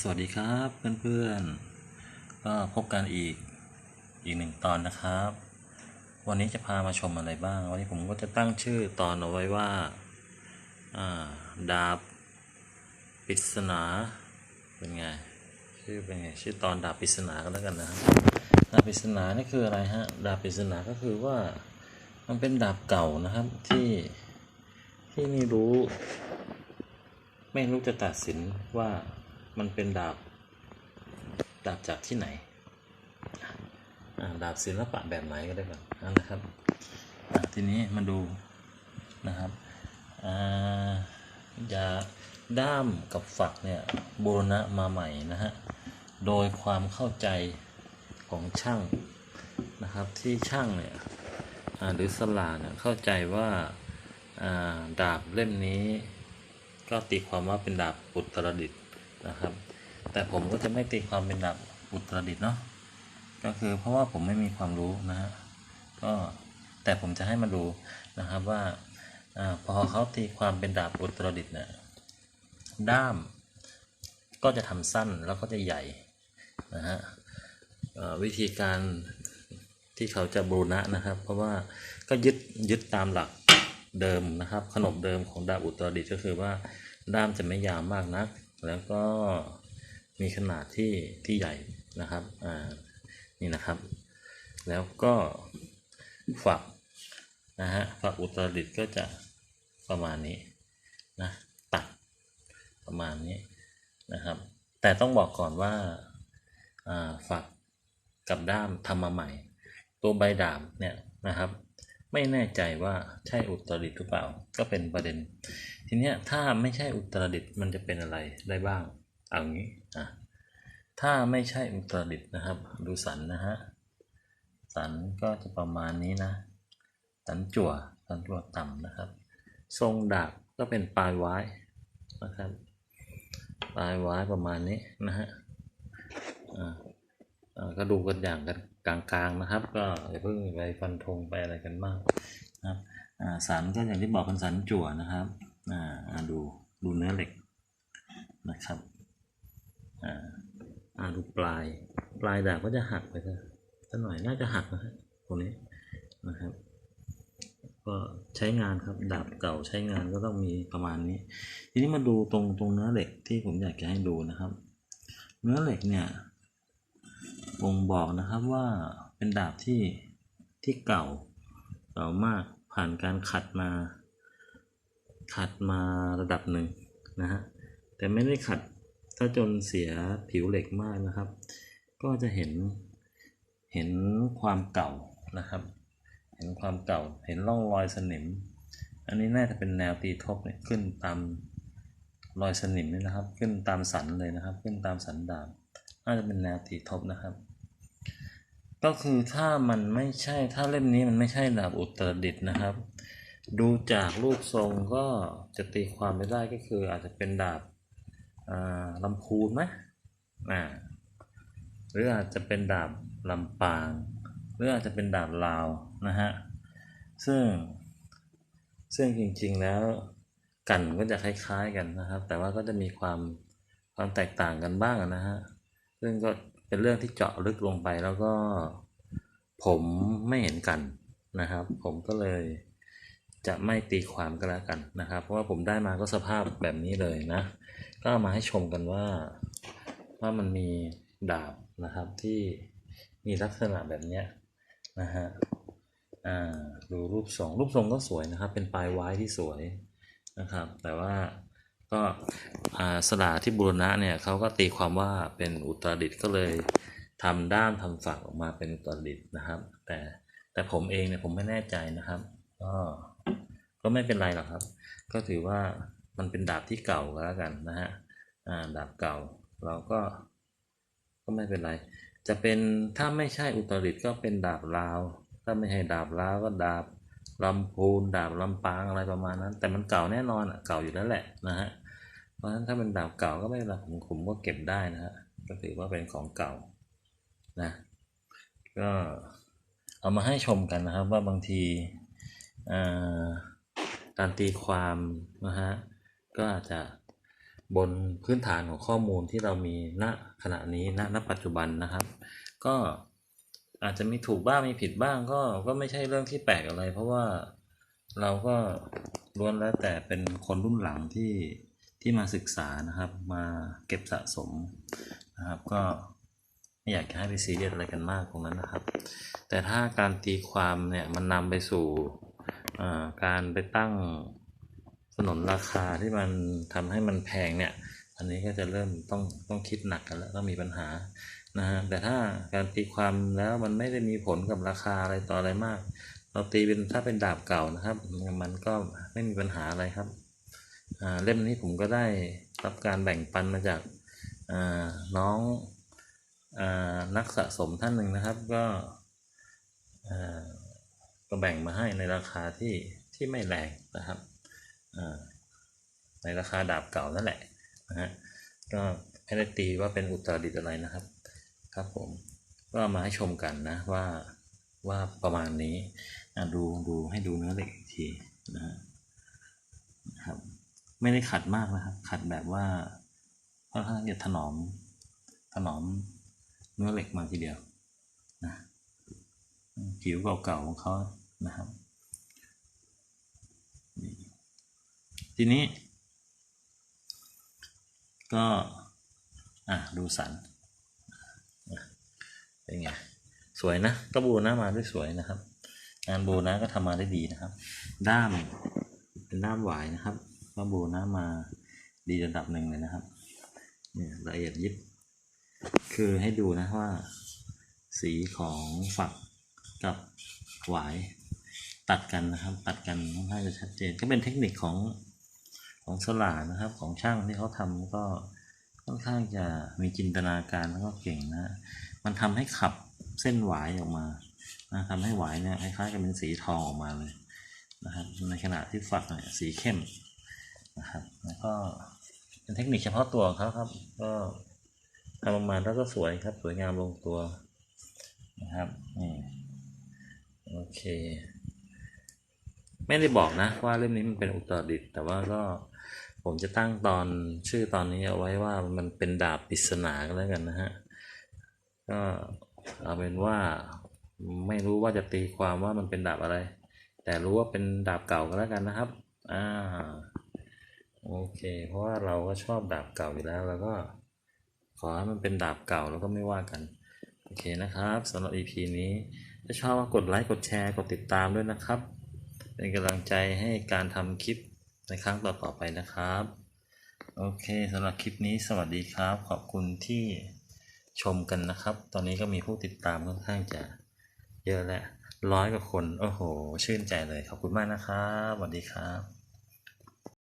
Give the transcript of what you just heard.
สวัสดีครับเพื่อนๆ ก็พบกันอีกอีกหนึ่งตอนนะครับ วันนี้จะพามาชมอะไรบ้าง วันนี้ผมก็จะตั้งชื่อตอนเอาไว้ว่าาดาบปริศนาเป็นไงชื่อเป็นไงชื่อตอนดาบปริศนาก็แล้วกันนะครับดาบปริศนานี่คืออะไรฮะดาบปริศนาก็คือว่ามันเป็นดาบเก่านะครับที่ที่ไม่รู้ ไม่รู้จะตัดสินว่า เป็นดาบ ดาบจากที่ไหนดาบศิลปะแบบไหนก็ได้ก่อนอ่านะครับทีนี้มาดูนะครับยาด้ามกับฝักเนี่ยบูรณะมาใหม่นะฮะโดยความเข้าใจของช่างนะครับที่ช่างเนี่ยหรือสลาเนี่ยเข้าใจว่าาดาบเล่มนี้ ก็ตีความว่าเป็นดาบอุตรดิต นะครับ แต่ผมก็จะไม่ตีความเป็นดาบอุตรดิตเนาะก็คือเพราะว่าผมไม่มีความรู้นะฮะก็แต่ผมจะให้มาดูนะครับว่าอพอเขาตีความเป็นดาบอุตรดิตเนี่ยด้ามก็จะทำสั้นแล้วก็จะใหญ่นะฮะวิธีการที่เขาจะบูรณะนะครับ เพราะว่าก็ยึดยึดตามหลักเดิมนะครับ ขนบเดิมของดาบอุตรดิตก็คือว่าด้ามจะไม่ยาวมากนัก แล้วก็มีขนาดที่ที่ใหญ่นะครับอ่านี่นะครับ แล้วก็ฝักนะฮะฝักอุตรดิตก็จะประมาณนี้นะตัดประมาณนี้นะครับ แต่ต้องบอกก่อนว่าอ่าฝักกับด้ามทำมาใหม่ ตัวใบดาบเนี่ยนะครับ ไม่แน่ใจว่าใช่อุตรดิตหรือเปล่า ก็เป็นประเด็น ทีเนี้ยถ้าไม่ใช่อุตรดิตมันจะเป็นอะไรได้บ้าง เอางี้อะถ้าไม่ใช่อุตรดิตนะครับ ดูสันนะฮะ สันก็จะประมาณนี้นะ สันจั่ว สันจั่วต่ำนะครับ ทรงดาบก็เป็นปลายไว้นะครับ ปลายไว้ประมาณนี้นะฮะอ่าก็ดูกันอย่างกันกลางๆนะครับ ก็อย่าเพิ่งไปฟันธงไปอะไรกันมากนะครับอ่าสันก็อย่างที่บอกเป็นสันจั่วนะครับ ดูดูเนื้อเหล็กนะครับอ่าอ่าดูปลาย ปลายดาบก็จะหักไปซะสักหน่อยน่าจะหักนะฮะตรงนี้นะครับ ก็ใช้งานครับดาบเก่าใช้งานก็ต้องมีประมาณนี้ ทีนี้มาดูตรงตรงเนื้อเหล็กที่ผมอยากจะให้ดูนะครับ เนื้อเหล็กเนี่ยบ่งบอกนะครับว่าเป็นดาบที่ที่เก่าเก่ามากผ่านการขัดมา ขัดมาระดับหนึ่งนะฮะแต่ไม่ได้ขัดถ้าจนเสียผิวเหล็กมากนะครับ ก็จะเห็นเห็นความเก่านะครับ เห็นความเก่าเห็นร่องรอยสนิม อันนี้น่าจะเป็นแนวตีทบเนี่ยขึ้นตามรอยสนิมนี่นะครับ ขึ้นตามสันเลยนะครับ ขึ้นตามสันดาบน่าจะเป็นแนวตีทบนะครับ ก็คือถ้ามันไม่ใช่ถ้าเล่มนี้มันไม่ใช่ดาบอุตรดิตนะครับ ดูจากรูปทรงก็จะตีความไม่ได้ก็คืออาจจะเป็นดาบอ่าลำพูนไหมอ่าหรืออาจจะเป็นดาบลำปาง หรืออาจจะเป็นดาบลาวนะฮะซึ่งซึ่งจริงๆแล้วกันก็จะคล้ายๆกันนะครับ แต่ว่าก็จะมีความความแตกต่างกันบ้างนะฮะซึ่งก็เป็นเรื่องที่เจาะลึกลงไปแล้วก็ผมไม่เห็นกันนะครับ ผมก็เลย จะไม่ตีความก็แล้วกันนะครับ เพราะว่าผมได้มาก็สภาพแบบนี้เลยนะ ก็เอามาให้ชมกันว่าว่ามันมีดาบนะครับที่มีลักษณะแบบเนี้ยนะฮะอ่าดูรูปทรงรูปทรงก็สวยนะครับ เป็นปลายไว้ที่สวยนะครับ แต่ว่าก็อ่าสลาที่บูรณะเนี่ยเขาก็ตีความว่าเป็นอุตรดิตก็เลยทำด้ามทำฝักออกมาเป็นอุตรดิตนะครับ แต่แต่ผมเองเนี่ยผมไม่แน่ใจนะครับก็ ไม่เป็นไรหรอกครับ ก็ถือว่ามันเป็นดาบที่เก่าก็แล้วกันนะฮะอ่าดาบเก่าเราก็ก็ไม่เป็นไร จะเป็นถ้าไม่ใช่อุตริตก็เป็นดาบลาว ถ้าไม่ใช่ดาบลาวก็ดาบลำพูนดาบลำปางอะไรประมาณนั้น แต่มันเก่าแน่นอนอะเก่าอยู่แล้วแหละนะฮะเพราะฉะนั้นถ้าเป็นดาบเก่าก็ไม่เป็นไรผมผมก็เก็บได้นะฮะก็ถือว่าเป็นของเก่านะก็เอามาให้ชมกันนะครับว่าบางทีอ่า การตีความนะฮะก็อาจจะบนพื้นฐานของข้อมูลที่เรามีณขณะนี้ณณปัจจุบันนะครับ ก็อาจจะมีถูกบ้างมีผิดบ้างก็ก็ไม่ใช่เรื่องที่แปลกอะไร เพราะว่าเราก็ล้วนแล้วแต่เป็นคนรุ่นหลังที่ที่มาศึกษานะครับ มาเก็บสะสมนะครับ ก็ไม่อยากจะให้ไปซีเรียสอะไรกันมากตรงนั้นนะครับ แต่ถ้าการตีความเนี่ยมันนำไปสู่ การไปตั้งสนนราคาที่มันทำให้มันแพงเนี่ย อันนี้ก็จะเริ่มต้องต้องคิดหนักกันแล้วต้องมีปัญหานะฮะแต่ถ้าการตีความแล้วมันไม่ได้มีผลกับราคาอะไรต่ออะไรมาก เราตีเป็นถ้าเป็นดาบเก่านะครับ มันก็ไม่มีปัญหาอะไรครับเล่มนี้ผมก็ได้รับการแบ่งปันมาจากาน้องอนักสะสมท่านหนึ่งนะครับก็ ก็แบ่งมาให้ในราคาที่ที่ไม่แรงนะครับในราคาดาบเก่านั่นแหละนะฮะก็ไม่ได้ตีว่าเป็นอุตรดิตอะไรนะครับครับผมก็มาให้ชมกันนะว่าว่าประมาณนี้ดูดูให้ดูเนื้อเหล็กอีกทีนะฮะนะครับไม่ได้ขัดมากนะครับ ขัดแบบว่าค่อนข้างจะถนอมถนอมเนื้อเหล็กมาทีเดียวนะผิวเก่าๆของเขา นะครับทีนี้ ก็อะดูสันเป็นไงสวยนะก็บูนะมาด้วยสวยนะครับ งานบูนะก็ทำมาได้ดีนะครับ ด้ามเป็นด้ามหวายนะครับก็บูนะมาดีระดับหนึ่งเลยนะครับเนี่ยละเอียดยิบ คือให้ดูนะว่า สีของฝักกับหวาย ตัดกันนะครับตัดกันค่อนข้างจะชัดเจนก็เป็นเทคนิคของของสลานะครับของช่างที่เขาทำก็ค่อนข้างจะมีจินตนาการแล้วก็เก่งนะ มันทำให้ขับเส้นหวายออกมานะทำให้หวายเนี่ยคล้ายๆกับเป็นสีทองออกมาเลยนะครับในขณะที่ฝักเนี่ยสีเข้มนะครับแล้วก็เป็นเทคนิคเฉพาะตัวของเขาครับ ก็ทำออกมาแล้วก็สวยครับ สวยงามลงตัวนะครับนี่โอเค ไม่ได้บอกนะ ว่าเล่มนี้มันเป็นอุตรดิตถ์แต่ว่าก็ผมจะตั้งตอนชื่อตอนนี้เอาไว้ว่ามันเป็นดาบปริศนาก็แล้วกันนะฮะ ก็เอาเป็นว่าไม่รู้ว่าจะตีความว่ามันเป็นดาบอะไร แต่รู้ว่าเป็นดาบเก่าก็แล้วกันนะครับ อ่า โอเค เพราะว่าเราก็ชอบดาบเก่าอยู่แล้ว แล้วก็ ขอให้มันเป็นดาบเก่าแล้วก็ไม่ว่ากัน โอเคนะครับสำหรับ EP นี้ ถ้าชอบก็กดไลค์ กดแชร์ กดติดตามด้วยนะครับ เป็นกำลังใจให้การทำคลิปในครั้งต่อๆไปนะครับ โอเคสำหรับคลิปนี้สวัสดีครับ ขอบคุณที่ชมกันนะครับ ตอนนี้ก็มีผู้ติดตามค่อนข้างจะเยอะแล้วร้อยกว่าคน โอ้โห ชื่นใจเลย ขอบคุณมากนะครับสวัสดีครับ